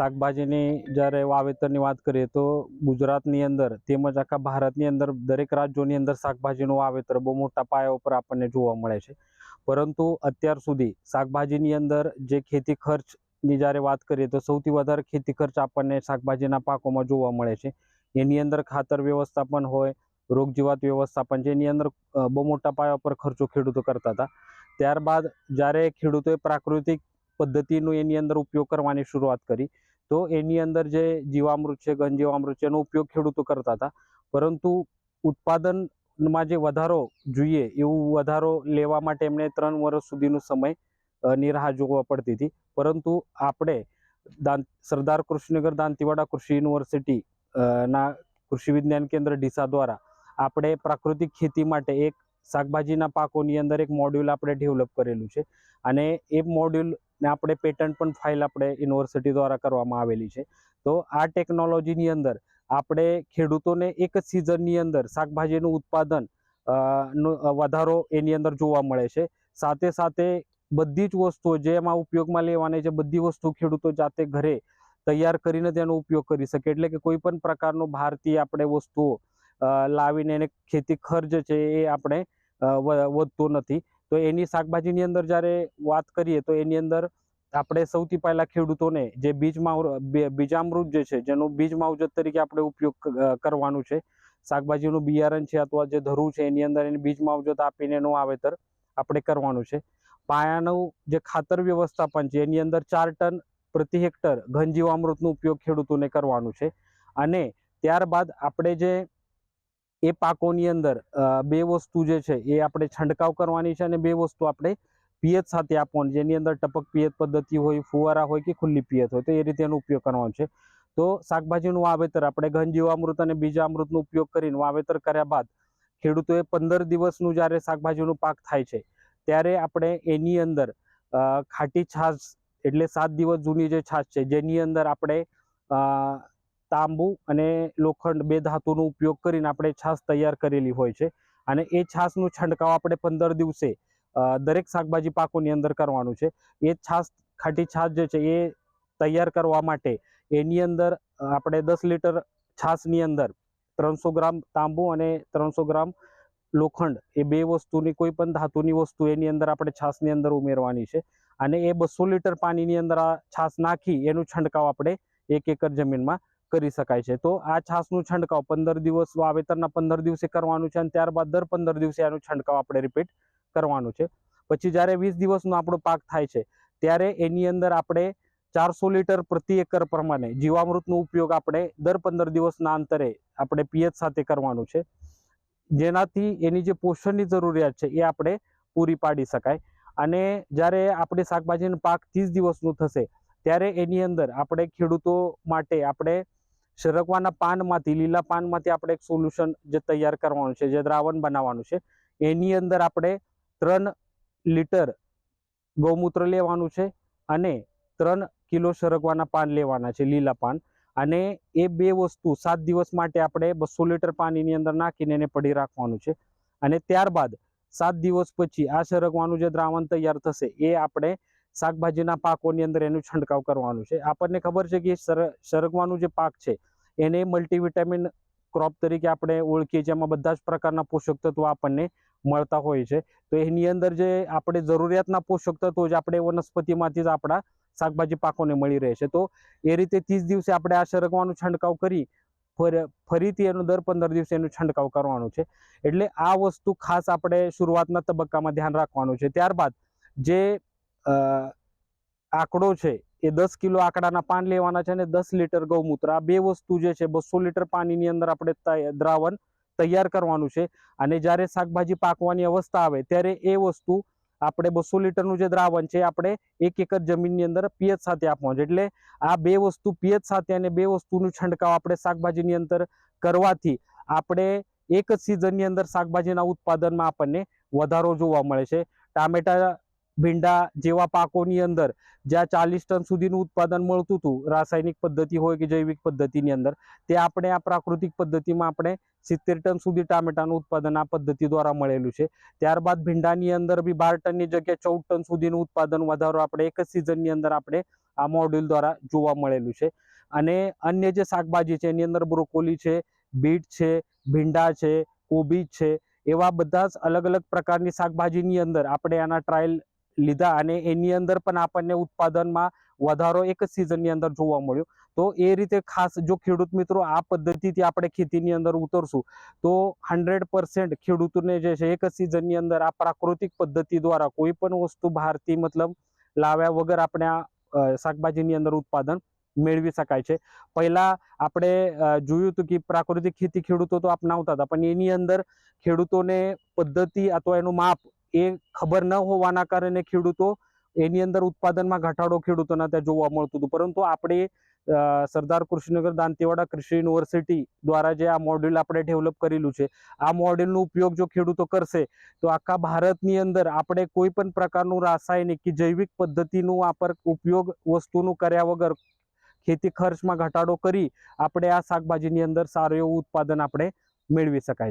શાકભાજીની જ્યારે વાવેતરની વાત કરીએ તો ગુજરાતની અંદર તેમજ આખા ભારતની અંદર દરેક રાજ્યોની અંદર શાકભાજીનું વાવેતર બહુ મોટા પાયા ઉપર આપણને જોવા મળે છે. પરંતુ અત્યાર સુધી શાકભાજીની અંદર જે ખેતી ખર્ચની જ્યારે વાત કરીએ તો સૌથી વધારે ખેતી ખર્ચ આપણને શાકભાજીના પાકોમાં જોવા મળે છે. એની અંદર ખાતર વ્યવસ્થાપન હોય, રોગજીવાત વ્યવસ્થાપન જેની અંદર બહુ મોટા પાયા પર ખર્ચો ખેડૂતો કરતા હતા. ત્યારબાદ જ્યારે ખેડૂતોએ પ્રાકૃતિક પદ્ધતિનો એની અંદર ઉપયોગ કરવાની શરૂઆત કરી તો એની અંદર જે જીવામૃત છે ઘન છે, એનો ઉપયોગ ખેડૂતો કરતા હતા. પરંતુ ઉત્પાદનમાં જે વધારો જોઈએ એવું વધારો લેવા માટે એમણે ત્રણ વર્ષ સુધીનો સમય નિરાહ જોવા પડતી હતી. પરંતુ આપણે સરદાર કૃષ્ણનગર દાંતીવાડા કૃષિ યુનિવર્સિટી ના કૃષિ વિજ્ઞાન કેન્દ્ર ડીસા દ્વારા આપણે પ્રાકૃતિક ખેતી માટે એક શાકભાજીના પાકોની અંદર એક મોડ્યુલ આપણે ડેવલપ કરેલું છે. અને એ મોડ્યુલને આપણે પેટન્ટ પણ ફાઇલ આપણે યુનિવર્સિટી દ્વારા કરવામાં આવેલી છે. તો આ ટેકનોલોજીની અંદર આપણે ખેડૂતોને એક જ સિઝનની અંદર શાકભાજીનું ઉત્પાદન નો વધારો એની અંદર જોવા મળે છે. સાથે સાથે બધી જ વસ્તુઓ જે એમાં ઉપયોગમાં લેવાની છે, બધી વસ્તુ ખેડૂતો જાતે ઘરે તૈયાર કરીને તેનો ઉપયોગ કરી શકે. એટલે કે કોઈ પણ પ્રકારનો ભારતીય આપણે વસ્તુઓ લાવીને એને ખેતી ખર્ચ છે એ આપણે વધતો નથી. તો એની શાકભાજીની અંદર જ્યારે વાત કરીએ તો એની અંદર આપણે સૌથી પહેલા ખેડૂતોને જે બીજ માવર, બી- બીજામૃત જે છે, જેનો બીજ માવજત તરીકે આપણે ઉપયોગ કરવાનું છે. શાકભાજીનું બિયારણ છે અથવા જે ધરું છે એની અંદર એની બીજ માવજત આપીને એનું વાવેતર આપણે કરવાનું છે. પાયાનું જે ખાતર વ્યવસ્થાપન છે, એની અંદર ચાર ટન પ્રતિ હેક્ટર ઘનજીવામૃતનો ઉપયોગ ખેડૂતોને કરવાનું છે. અને ત્યારબાદ આપણે જે એ પાકોની અંદર બે વસ્તુ જે છે એ આપણે છંટકાવ કરવાની છે અને બે વસ્તુ આપણે પિયત સાથે આપવાની, જેની અંદર ટપક પિયત પદ્ધતિ હોય, ફુવારા હોય કે ખુલ્લી પિયત હોય, તો એ રીતે એનો ઉપયોગ કરવાનો છે. તો શાકભાજીનું વાવેતર, આપણે ઘનજીવામૃત અને બીજામૃતનો ઉપયોગ કરીને વાવેતર કર્યા બાદ ખેડૂતોએ પંદર દિવસનું જ્યારે શાકભાજીનો પાક થાય છે, ત્યારે આપણે એની અંદર ખાટી છાશ, એટલે સાત દિવસ જૂની જે છાશ છે, જેની અંદર આપણે તાંબુ અને લોખંડ બે ધાતુનો ઉપયોગ કરીને આપણે છાશ તૈયાર કરેલી હોય છે. અને એ છાશનું છંટકાવ આપણે પંદર દિવસે દરેક શાકભાજી પાકોની અંદર કરવાનું છે. એ છાશ, ખાટી છાશ જે છે એ તૈયાર કરવા માટે એની અંદર આપણે દસ લીટર છાશની અંદર ત્રણસો ગ્રામ તાંબુ અને ત્રણસો ગ્રામ લોખંડ એ બે વસ્તુની, કોઈ પણ ધાતુની વસ્તુ એની અંદર આપણે છાશની અંદર ઉમેરવાની છે. અને એ બસો લીટર પાણીની અંદર આ છાશ નાખી એનું છંટકાવ આપણે એક એકર જમીનમાં કરી શકાય છે. તો આ છાશનું છંટકાવ પંદર દિવસ વાવેતરના પંદર દિવસે કરવાનું છે અને ત્યારબાદ દર પંદર દિવસે આનું છંટકાવ આપણે રિપીટ કરવાનું છે. પછી જ્યારે વીસ દિવસનો આપણો પાક થાય છે, ત્યારે એની અંદર આપણે ચારસો લીટર પ્રતિ એકર પ્રમાણે જીવામૃતનો ઉપયોગ આપણે દર પંદર દિવસના અંતરે આપણે પિયત સાથે કરવાનું છે. જેનાથી એની જે પોષણની જરૂરિયાત છે એ આપણે પૂરી પાડી શકાય. અને જ્યારે આપણે શાકભાજીનો પાક ત્રીસ દિવસનું થશે, ત્યારે એની અંદર આપણે ખેડૂતો માટે આપણે સરગવાના પાનમાંથી, લીલા પાનમાંથી આપણે એક સોલ્યુશન જે તૈયાર કરવાનું છે, જે દ્રાવણ બનાવવાનું છે, એની અંદર આપણે ત્રણ લીટર ગૌમૂત્ર લેવાનું છે અને ત્રણ કિલો સરગવાના પાન લેવાના છે, લીલા પાન. અને એ બે વસ્તુ સાત દિવસ માટે આપણે બસો લીટર પાણીની અંદર નાખીને એને પડી રાખવાનું છે. અને ત્યારબાદ સાત દિવસ પછી આ સરગવાનું જે દ્રાવણ તૈયાર થશે, એ આપણે શાકભાજીના પાકોની અંદર એનું છંટકાવ કરવાનું છે. આપણને ખબર છે કે સર સરગવાનું જે પાક છે એને મલ્ટીવિટામિન ક્રોપ તરીકે આપણે ઓળખીએ છીએ. એમાં બધા જ પ્રકારના પોષક તત્વો આપણને મળતા હોય છે. તો એની અંદર જે આપણે જરૂરિયાતના પોષક તત્વો જ આપણે વનસ્પતિમાંથી જ આપણા શાકભાજી પાકોને મળી રહે છે. તો એ રીતે ત્રીસ દિવસે આપણે આ સરગવાનું છંટકાવ કરી, ફર- ફરીથી એનું દર પંદર દિવસે એનું છંટકાવ કરવાનું છે. એટલે આ વસ્તુ ખાસ આપણે શરૂઆતના તબક્કામાં ધ્યાન રાખવાનું છે. ત્યારબાદ જે આંકડો છે એ દસ કિલો આંકડાના પાન લેવાના છે અને દસ લીટર ગૌમૂત્ર. આ બે વસ્તુ જે છે, બસો લીટર પાણીની અંદર આપણે દ્રાવણ તૈયાર કરવાનું છે. અને જ્યારે શાકભાજી પાકવાની અવસ્થા આવે, ત્યારે એ વસ્તુ આપણે બસો લીટરનું જે દ્રાવણ છે, આપણે એક એકર જમીનની અંદર પિયત સાથે આપવાનું છે. એટલે આ બે વસ્તુ, પિયત સાથે અને બે વસ્તુનું છંટકાવ આપણે શાકભાજીની અંદર કરવાથી આપણે એક જ સિઝનની અંદર શાકભાજીના ઉત્પાદનમાં આપણને વધારો જોવા મળે છે. ટામેટા ભીંડા જેવા પાકોની અંદર જ્યાં ચાલીસ ટન સુધીનું ઉત્પાદન મળતું હતું, રાસાયણિક પદ્ધતિ હોય કે જૈવિક પદ્ધતિની અંદર, તે આપણે આ પ્રાકૃતિક પદ્ધતિમાં આપણે સિત્તેર ટન સુધી ટામેટાનું ઉત્પાદન આ પદ્ધતિ દ્વારા મળેલું છે. ત્યારબાદ ભીંડાની અંદર બી બાર ટનની જગ્યાએ ચૌદ ટન સુધીનું ઉત્પાદન વધારો આપણે એક જ સિઝનની અંદર આપણે આ મોડ્યુલ દ્વારા જોવા મળેલું છે. અને અન્ય જે શાકભાજી છે, એની અંદર બ્રોકોલી છે, બીટ છે, ભીંડા છે, કોબીજ છે, એવા બધા જ અલગ અલગ પ્રકારની શાકભાજીની અંદર આપણે આના ટ્રાયલ લીધા અને એની અંદર પણ આપણને ઉત્પાદનમાં વધારો એક જ સિઝનની અંદર જોવા મળ્યો. તો એ રીતે ખાસ જો ખેડૂત મિત્રો આ પદ્ધતિથી આપણે ખેતીની અંદર ઉતરશું, તો હંડ્રેડ પર્સન્ટ ખેડૂતોને જે છે એક જ સિઝનની અંદર આ પ્રાકૃતિક પદ્ધતિ દ્વારા કોઈ પણ વસ્તુ બહારથી મતલબ લાવ્યા વગર આપણે આ શાકભાજીની અંદર ઉત્પાદન મેળવી શકાય છે. પહેલા આપણે જોયું હતું કે પ્રાકૃતિક ખેતી ખેડૂતો તો અપનાવતા હતા, પણ એની અંદર ખેડૂતોને પદ્ધતિ અથવા એનું માપ એ ખબર ન હોવાના કારણે ખેડૂતો એની અંદર ઉત્પાદનમાં ઘટાડો ખેડૂતોના ત્યાં જોવા મળતું હતું. પરંતુ આપણે સરદાર કૃષ્ણનગર દાંતીવાડા કૃષિ યુનિવર્સિટી દ્વારા જે આ મોડ્યુલ આપણે ડેવલપ કરેલું છે, આ મોડ્યુલનો ઉપયોગ જો ખેડૂતો કરશે, તો આખા ભારતની અંદર આપણે કોઈ પણ પ્રકારનું રાસાયણિક કે જૈવિક પદ્ધતિનું વાપર ઉપયોગ વસ્તુનું કર્યા વગર ખેતી ખર્ચમાં ઘટાડો કરી આપણે આ શાકભાજીની અંદર સારું એવું ઉત્પાદન આપણે મેળવી શકાય છે.